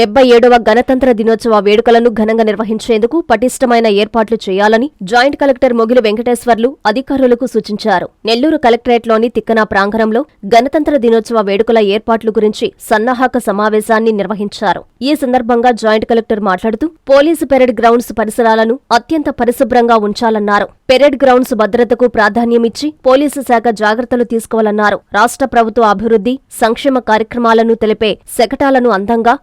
డెబ్బై ఏడవ గణతంత్ర దినోత్సవ వేడుకలను ఘనంగా నిర్వహించేందుకు పటిష్టమైన ఏర్పాట్లు చేయాలని జాయింట్ కలెక్టర్ మొగిలి వెంకటేశ్వర్లు అధికారులకు సూచించారు. నెల్లూరు కలెక్టరేట్లోని తిక్కన ప్రాంగణంలో గణతంత్ర దినోత్సవ వేడుకల ఏర్పాట్లు గురించి సన్నాహక సమావేశాన్ని నిర్వహించారు. ఈ సందర్భంగా జాయింట్ కలెక్టర్ మాట్లాడుతూ పోలీసు పెరేడ్ గ్రౌండ్స్ పరిసరాలను అత్యంత పరిశుభ్రంగా ఉంచాలన్నారు. పెరేడ్ గ్రౌండ్స్ భద్రతకు ప్రాధాన్యమిచ్చి పోలీసు శాఖ జాగ్రత్తలు తీసుకోవాలన్నారు. రాష్ట్ర ప్రభుత్వ అభివృద్ధి సంక్షేమ కార్యక్రమాలను తెలిపే శకటాలను అందంగా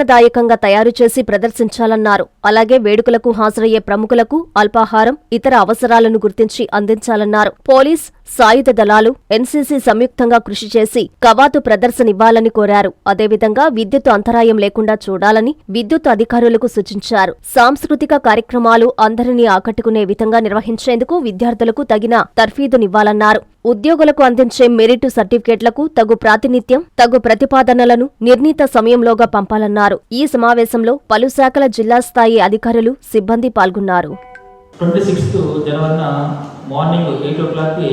విజ్ఞానదాయకంగా తయారు చేసి ప్రదర్శించాలన్నారు. అలాగే వేడుకలకు హాజరయ్యే ప్రముఖులకు అల్పాహారం ఇతర అవసరాలను గుర్తించి అందించాలన్నారు. పోలీస్ సాయుధ దళాలు ఎన్సీసీ సంయుక్తంగా కృషి చేసి కవాతు ప్రదర్శనివ్వాలని కోరారు. అదేవిధంగా విద్యుత్ అంతరాయం లేకుండా చూడాలని విద్యుత్ అధికారులకు సూచించారు. సాంస్కృతిక కార్యక్రమాలు అందరినీ ఆకట్టుకునే విధంగా నిర్వహించేందుకు విద్యార్థులకు తగిన తర్ఫీదునివ్వాలన్నారు. ఉద్యోగులకు అందించే మెరిట్ సర్టిఫికేట్లకు తగు ప్రాతినిధ్యం తగు ప్రతిపాదనలను నిర్ణీత సమయంలోగా పంపాలన్నారు. ఈ సమావేశంలో పలు శాఖల జిల్లా స్థాయి అధికారులు సిబ్బంది పాల్గొన్నారు. ట్వంటీ సిక్స్త్ జనవరిన మార్నింగ్ ఎయిట్ ఓ క్లాక్కి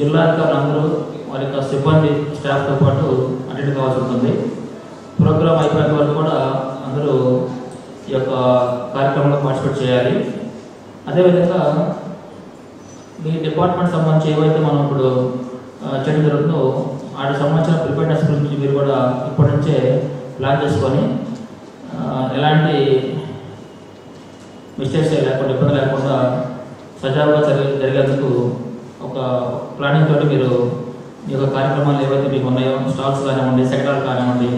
జిల్లా అధికారులు వారి యొక్క సిబ్బంది స్టాఫ్తో పాటు అటెండ్ కావాల్సి ఉంటుంది. ప్రోగ్రామ్ అయిపోయిన వరకు కూడా అందరూ ఈ యొక్క కార్యక్రమంలో పార్టిసిపేట్ చేయాలి. అదేవిధంగా మీ డిపార్ట్మెంట్ సంబంధించి ఏవైతే మనం ఇప్పుడు చెట్టు జరుగుతుందో వాటికి సంబంధించిన ప్రిపేర్నెస్ గురించి మీరు కూడా ఇప్పటి నుంచే ప్లాన్ చేసుకొని ఎలాంటి మిస్టేక్స్ లేకుండా ఇబ్బంది లేకుండా సజావుగా జరిగే జరిగేందుకు ఒక ప్లానింగ్ తోటి మీరు మీ యొక్క కార్యక్రమాలు ఏవైతే మీకు ఉన్నాయో స్టాల్స్ కానివ్వండి సెక్టార్ కానివ్వండి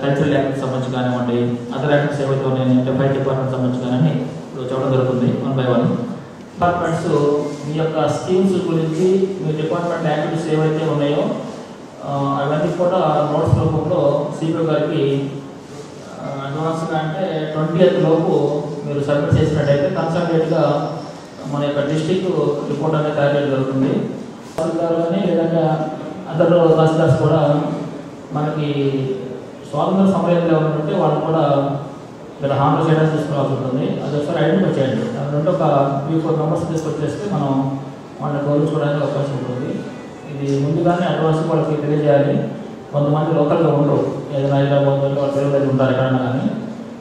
కల్చరల్ యాక్టివిటీస్ సంబంధించి కానివ్వండి అదర్ యాక్టివ్స్ ఏవైతే ఉన్నాయో డిఫైన్ డిపార్ట్మెంట్ సంబంధించి కానీ ఇప్పుడు జరుగుతుంది వన్ బై వన్ డిపార్ట్మెంట్స్ మీ యొక్క స్కీమ్స్ గురించి మీ డిపార్ట్మెంట్ యాక్టివిటీస్ ఏవైతే ఉన్నాయో అవన్నీ కూడా నోట్స్ రూపంలో సిపిఓ గారికి అడ్వాన్స్గా అంటే ట్వంటీ ఎయిత్ లోపు మీరు సబ్మిట్ చేసినట్టయితే కన్సల్టేట్గా మన యొక్క డిస్టిక్ రిపోర్ట్ అనేది తయారు జరుగుతుంది. తహసీల్దార్ కానీ లేదంటే అదర్ తహసీల్దార్స్ కూడా మనకి స్వాతంత్ర సమయంలో ఉంటే వాళ్ళు కూడా ఇక్కడ హామీ చేయడం తీసుకోవాల్సి ఉంటుంది. అది ఒకసారి ఐడెంటిఫై చేయండి. దాని ఒక త్రీ ఫోర్ మెంబర్స్ తీసుకొచ్చేస్తే మనం వాళ్ళని గౌరవించుకోవడానికి అవకాశం ఉంటుంది. ఇది ముందుగానే అడ్వాన్స్ వాళ్ళకి తెలియజేయాలి. కొంతమంది లోకల్గా ఉండరు. ఏదైనా హైదరాబాద్ వాళ్ళు వాళ్ళ ఉంటారు ఎక్కడన్నా కానీ.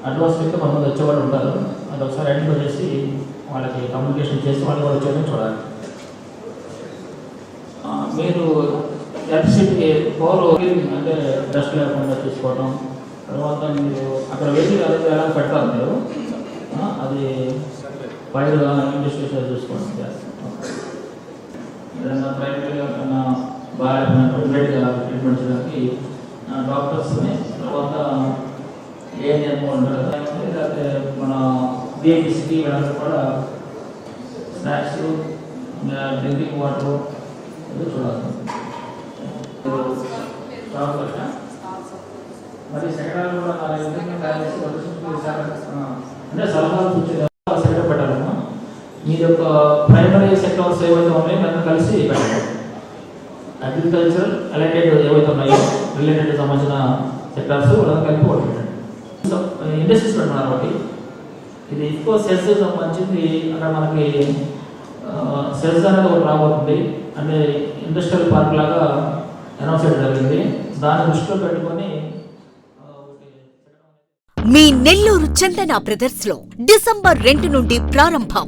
అడ్వాన్స్ పెడితే కొంతమంది వచ్చేవాళ్ళు ఉంటారు. అది ఒకసారి ఐడెంటిఫై చేసి వాళ్ళకి కమ్యూనికేషన్ చేసి వాళ్ళు కూడా వచ్చేది చూడాలి. మీరు ఎలక్ట్రిసిటీ పోలో అంటే డస్ట్ లేకుండా చూసుకోవడం తర్వాత మీరు అక్కడ వేసి అదే ఎలా పెడతారు మీరు. అది పైరు ఇండస్ట్రీస్ చూసుకోండి. ఏదైనా ప్రైవేట్గా ఏమైనా బాగా ప్రైవేట్గా ట్రీట్మెంట్ చేయడానికి డాక్టర్స్ని తర్వాత ఏఎన్ఎం ఉంటారు లేకపోతే మన బిఏబిసిటీ వెళ్ళి కూడా స్నాక్స్ డ్రింకింగ్ వాటర్ ఇది చూడాలి. డాక్టర్ మరి సెక్రటరీ కూడా నా విధంగా తయారు చేసి అంటే సలహాలు సూచనలు సెక్టర్ పెట్టాలమ్మా. మీ యొక్క ప్రైమరీ సెక్టర్స్ ఏవైతే ఉన్నాయో దాన్ని కలిసి పెట్టండి. అగ్రికల్చర్ అలైటెడ్ ఏవైతే ఉన్నాయో రిలేటెడ్ సంబంధించిన సెక్టర్స్ వాళ్ళని కలిపి ఒకటి పెట్టండి. ఇండస్ట్రీస్ పెట్టున్నారు ఒకటి ఇది ఎక్కువ సెల్స్ సంబంధించింది అక్కడ మనకి సెల్స్ అనేది ఒకటి రాబోతుంది. అంటే ఇండస్ట్రియల్ పార్క్ లాగా అనౌన్స్ చేయడం జరిగింది. దాన్ని దృష్టిలో పెట్టుకొని మీ నెల్లూరు చందన బ్రదర్స్లో డిసెంబర్ రెండు నుండి ప్రారంభం.